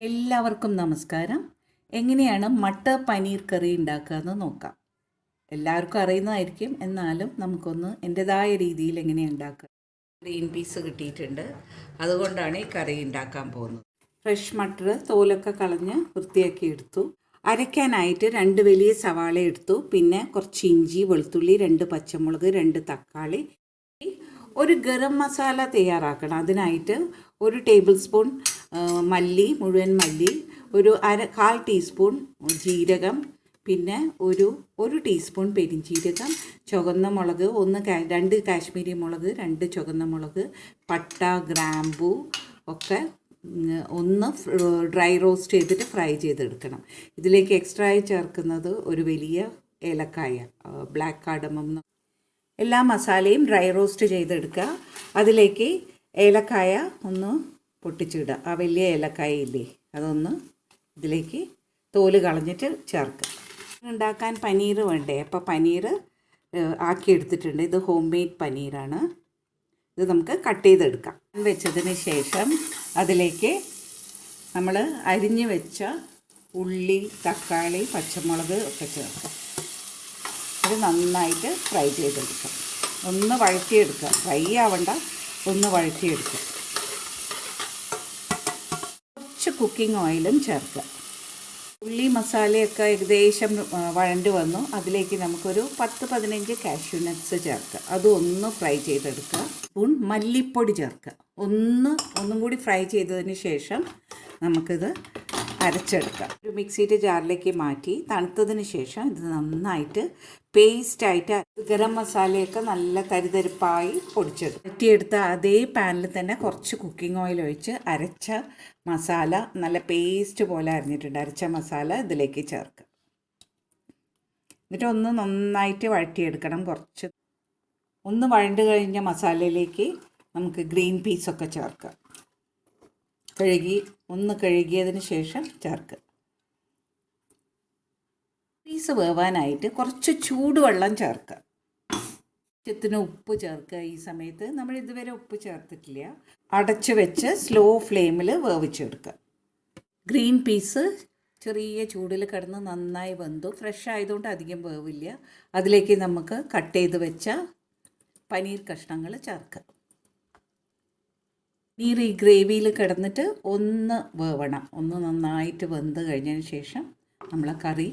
എല്ലാവർക്കും നമസ്കാരം. എങ്ങനെയാണ് മട്ട പനീർ കറി ഉണ്ടാക്കുക എന്ന് നോക്കാം. എല്ലാവർക്കും അറിയുന്നതായിരിക്കും. എന്നാലും നമുക്കൊന്ന് എന്റെതായ രീതിയിൽ എങ്ങനെയാണ് ഉണ്ടാക്കുക ഗ്രീൻ പീസ് കിട്ടിയിട്ടുണ്ട്. അതുകൊണ്ടാണ് ഈ കറി ഉണ്ടാക്കാൻ പോകുന്നത്. ഫ്രഷ് മട്ടർ തോലൊക്കെ കളഞ്ഞ് വൃത്തിയാക്കി എടുത്തു. അരയ്ക്കാനായിട്ട് രണ്ട് വലിയ സവാള എടുത്തു. പിന്നെ കുറച്ച് ഇഞ്ചി വെളുത്തുള്ളി രണ്ട് പച്ചമുളക് രണ്ട് തക്കാളി. ഒരു ഗരം മസാല തയ്യാറാക്കണം. അതിനായിട്ട് ഒരു ടേബിൾ സ്പൂൺ മല്ലി മുഴുവൻ മല്ലി ഒരു അര കാൽ ടീസ്പൂൺ ജീരകം പിന്നെ ഒരു ഒരു ടീസ്പൂൺ പെരിഞ്ജീരകം ചുവന്ന മുളക് ഒന്ന് രണ്ട് കാശ്മീരി മുളക് രണ്ട് ചുവന്ന മുളക് പട്ട ഗ്രാമ്പു ഒക്കെ ഒന്ന് ഡ്രൈ റോസ്റ്റ് ചെയ്തിട്ട് ഫ്രൈ ചെയ്തെടുക്കണം. ഇതിലേക്ക് എക്സ്ട്രാ ആയി ചേർക്കുന്നത് ഒരു വലിയ ഏലക്കായ ബ്ലാക്ക് കാർഡമം എല്ലാ മസാലയും ഡ്രൈ റോസ്റ്റ് ചെയ്തെടുക്കുക. അതിലേക്ക് ഏലക്കായ ഒന്ന് പൊട്ടിച്ചിടുക. ആ വലിയ ഏലക്കായ ഇല്ലേ അതൊന്ന് ഇതിലേക്ക് തോൽ കളഞ്ഞിട്ട് ചേർക്കുക. ഉണ്ടാക്കാൻ പനീർ വേണ്ടേ? അപ്പോൾ പനീർ ആക്കിയെടുത്തിട്ടുണ്ട്. ഇത് ഹോം മെയ്ഡ് പനീറാണ്. ഇത് നമുക്ക് കട്ട് ചെയ്തെടുക്കാം. വെച്ചതിന് ശേഷം അതിലേക്ക് നമ്മൾ അരിഞ്ഞു വെച്ച ഉള്ളി തക്കാളി പച്ചമുളക് ഒക്കെ ചേർക്കാം. ഇത് നന്നായിട്ട് ഫ്രൈ ചെയ്തെടുക്കാം. ഒന്ന് വഴറ്റിയെടുക്കുക ഫ്രൈ ആവണ്ട ഒന്ന് വഴറ്റിയെടുക്കുക കുറച്ച് കുക്കിംഗ് ഓയിലും ചേർക്കുക. ഉള്ളി മസാലയൊക്കെ ഏകദേശം വഴണ്ട് വന്നു. അതിലേക്ക് നമുക്കൊരു പത്ത് പതിനഞ്ച് കാഷ്യൂ നട്ട്സ് ചേർക്കുക. അതൊന്ന് ഫ്രൈ ചെയ്തെടുക്കുക. സ്പൂൺ മല്ലിപ്പൊടി ചേർക്കുക. ഒന്ന് ഒന്നും കൂടി ഫ്രൈ ചെയ്തതിന് ശേഷം നമുക്കിത് അരച്ചെടുക്കാം. ഒരു മിക്സിയുടെ ജാറിലേക്ക് മാറ്റി തണുത്തതിന് ശേഷം ഇത് നന്നായിട്ട് പേസ്റ്റായിട്ട് ഗരം മസാലയൊക്കെ നല്ല തരിതരിപ്പായി പൊടിച്ചെടുക്കും. പറ്റിയെടുത്ത അതേ പാനിൽ തന്നെ കുറച്ച് കുക്കിംഗ് ഓയിൽ ഒഴിച്ച് അരച്ച മസാല നല്ല പേസ്റ്റ് പോലെ അരിഞ്ഞിട്ടുണ്ട്. അരച്ച മസാല ഇതിലേക്ക് ചേർക്കുക എന്നിട്ട് ഒന്ന് നന്നായിട്ട് വഴറ്റിയെടുക്കണം കുറച്ച്. ഒന്ന് വഴണ്ട് കഴിഞ്ഞ മസാലയിലേക്ക് നമുക്ക് ഗ്രീൻ പീസൊക്കെ ചേർക്കാം. കഴുകി ഒന്ന് കഴുകിയതിന് ശേഷം ചേർക്കുക പീസ് വേവാനായിട്ട് കുറച്ച് ചൂടുവെള്ളം ചേർക്കുക. ആവശ്യത്തിന് ഉപ്പ് ചേർക്കുക. ഈ സമയത്ത് നമ്മൾ ഇതുവരെ ഉപ്പ് ചേർത്തിട്ടില്ല. അടച്ചു വെച്ച് സ്ലോ ഫ്ലെയിമിൽ വേവിച്ചെടുക്കുക. ഗ്രീൻ പീസ് ചെറിയ ചൂടിൽ കിടന്ന് നന്നായി വെന്തു. ഫ്രഷ് ആയതുകൊണ്ട് അധികം വേവില്ല. അതിലേക്ക് നമുക്ക് കട്ട് ചെയ്ത് വെച്ച പനീർ കഷ്ണങ്ങൾ ചേർക്കുക. പനീർ ഈ ഗ്രേവിയിൽ കിടന്നിട്ട് ഒന്ന് വേവണം. ഒന്ന് നന്നായിട്ട് വെന്ത് കഴിഞ്ഞതിന് ശേഷം നമ്മളെ കറി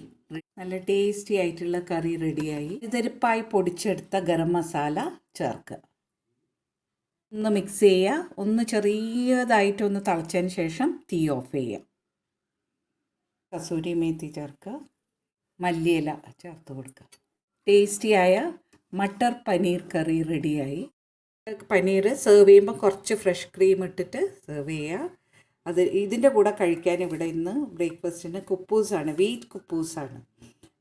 നല്ല ടേസ്റ്റി ആയിട്ടുള്ള കറി റെഡിയായി ഇതരിപ്പായി പൊടിച്ചെടുത്ത ഗരം മസാല ചേർക്കുക. ഒന്ന് മിക്സ് ചെയ്യുക. ഒന്ന് ചെറിയതായിട്ടൊന്ന് തിളച്ചതിന് ശേഷം തീ ഓഫ് ചെയ്യുക. കസൂരി മേത്തി ചേർക്കുക. മല്ലിയില ചേർത്ത് കൊടുക്കുക. ടേസ്റ്റിയായ മട്ടർ പനീർ കറി റെഡിയായി പനീർ സെർവ് ചെയ്യുമ്പോൾ കുറച്ച് ഫ്രഷ് ക്രീം ഇട്ടിട്ട് സെർവ് ചെയ്യുക അത് ഇതിന്റെ കൂടെ കഴിക്കാൻ ഇവിടെ ഇന്ന് ബ്രേക്ക്ഫാസ്റ്റിന് കുപ്പൂസാണ് വീറ്റ് കുപ്പൂസാണ്.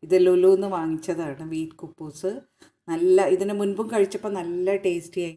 ഇത് ലുലുന്ന് വാങ്ങിച്ചതാണ് വീറ്റ് കുപ്പൂസ്. നല്ല ഇതിന് മുൻപും കഴിച്ചപ്പോൾ നല്ല ടേസ്റ്റിയായി